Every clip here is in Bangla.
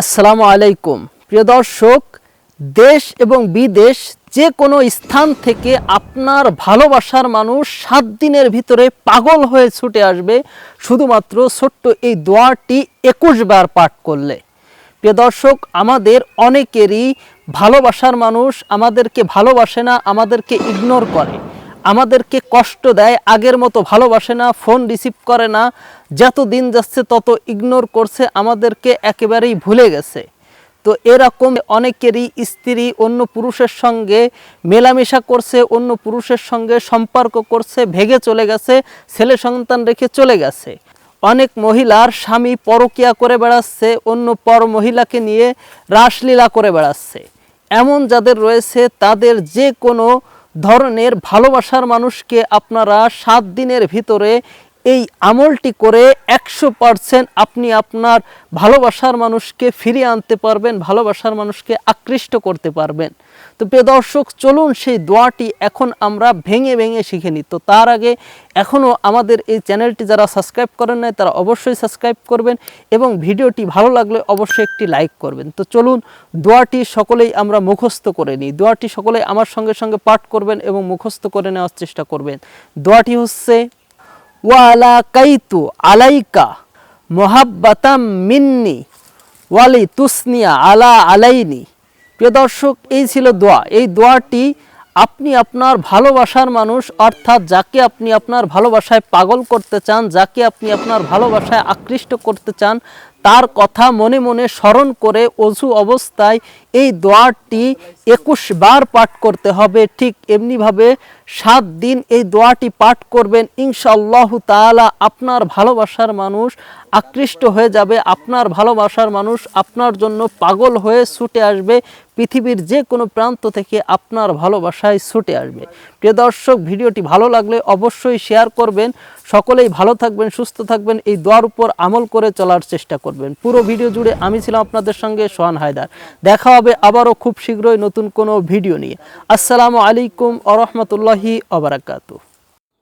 আসসালামু আলাইকুম। প্রিয় দর্শক, দেশ এবং বিদেশ যে কোনো স্থান থেকে আপনার ভালোবাসার মানুষ সাত দিনের ভিতরে পাগল হয়ে ছুটে আসবে, শুধুমাত্র ছোট্ট এই দোয়াটি একুশ বার পাঠ করলে। প্রিয় দর্শক, আমাদের অনেকেরই ভালোবাসার মানুষ আমাদেরকে ভালোবাসে না, আমাদেরকে ইগনোর করে। আমাদেরকে কষ্ট দেয়, আগের মতো ভালোবাসে না, ফোন রিসিভ করে না, যত দিন যাচ্ছে তত ইগনোর করছে, আমাদেরকে একেবারেই ভুলে গেছে। তো এরকম অনেকেরই স্ত্রী অন্য পুরুষের সঙ্গে মেলামেশা করছে, অন্য পুরুষের সঙ্গে সম্পর্ক করছে, ভেগে চলে গেছে, ছেলে সন্তান রেখে চলে গেছে। অনেক মহিলার স্বামী পরকিয়া করে বেড়াচ্ছে, অন্য পর মহিলাকে নিয়ে রাসলীলা করে বেড়াচ্ছে। এমন যাদের রয়েছে, তাদের যে কোনো ধরনের ভালোবাসার মানুষকে আপনারা সাত দিনের ভিতরে এই আমলটি করে একশো পারসেন্ট আপনি আপনার ভালোবাসার মানুষকে ফিরিয়ে আনতে পারবেন, ভালোবাসার মানুষকে আকৃষ্ট করতে পারবেন। তো প্রিয় দর্শক, চলুন সেই দোয়াটি এখন আমরা ভেঙে ভেঙে শিখে নিই। তো তার আগে এখনও আমাদের এই চ্যানেলটি যারা সাবস্ক্রাইব করেন নাই, তারা অবশ্যই সাবস্ক্রাইব করবেন এবং ভিডিওটি ভালো লাগলে অবশ্যই একটি লাইক করবেন। তো চলুন দোয়াটি সকলেই আমরা মুখস্থ করে নিই। দোয়াটি সকলেই আমার সঙ্গে সঙ্গে পাঠ করবেন এবং মুখস্থ করে নেওয়ার চেষ্টা করবেন। দোয়াটি হচ্ছে ওয়ালা কাইতু আলাইকা মোহাব্বাতাম মিন্নি ওয়ালি তুসনিয়া আলা আলাইনি। প্রিয় দর্শক, এই ছিল দোয়া। এই দোয়াটি আপনি আপনার ভালোবাসার মানুষ, অর্থাৎ যাকে আপনি আপনার ভালোবাসায় পাগল করতে চান, যাকে আপনি আপনার ভালোবাসায় আকৃষ্ট করতে চান তার কথা মনে মনে স্মরণ করে অজু অবস্থায় এই দোয়াটি একুশ বার পাঠ করতে হবে। ঠিক এমনিভাবে সাত দিন এই দোয়াটি পাঠ করবেন। ইনশাআল্লাহ তাআলা আপনার ভালোবাসার মানুষ আকৃষ্ট হয়ে যাবে। আপনার ভালোবাসার মানুষ আপনার জন্য পাগল হয়ে ছুটে আসবে। পৃথিবীর যে কোনো প্রান্ত থেকে আপনার ভালোবাসায় ছুটে আসবে। প্রিয় দর্শক, ভিডিওটি ভালো লাগলে অবশ্যই শেয়ার করবেন। সকলেই ভালো থাকবেন, সুস্থ থাকবেন, এই দোয়ার উপর আমল করে চলার চেষ্টা করবেন। পুরো ভিডিও জুড়ে আমি ছিলাম আপনাদের সঙ্গে সোহান হায়দার। দেখা হবে আবারও খুব শীঘ্রই নতুন কোনো ভিডিও নিয়ে। আসসালামু আলাইকুম আরহামতুল্লাহি অবরাকাতু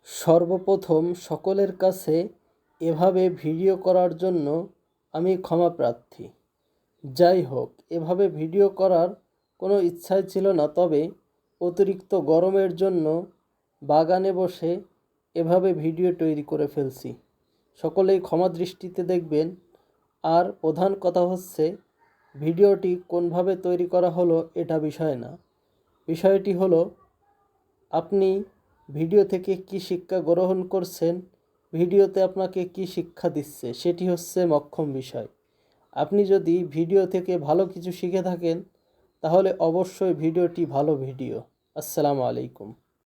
সর্বপ্রথম সকলের কাছে এভাবে ভিডিও করার জন্য আমি ক্ষমা প্রার্থী। যাই হোক, এভাবে ভিডিও করার কোনো ইচ্ছাই ছিল না, তবে অতিরিক্ত গরমের জন্য বাগানে বসে এভাবে ভিডিও তৈরি করে ফেলছি। সকলেই ক্ষমা দৃষ্টিতে দেখবেন। আর প্রধান কথা হচ্ছে, ভিডিওটি কোনভাবে তৈরি করা হলো এটা বিষয় না। বিষয়টি হলো, আপনি ভিডিও থেকে কি শিক্ষা গ্রহণ করছেন, ভিডিওতে আপনাকে কি শিক্ষা দিচ্ছে, সেটি হচ্ছে মক্ষম বিষয়। আপনি যদি ভিডিও থেকে ভালো কিছু শিখে থাকেন, তাহলে অবশ্যই ভিডিওটি ভালো ভিডিও। আসসালামু আলাইকুম।